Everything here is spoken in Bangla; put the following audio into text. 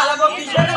পালাবো কিসের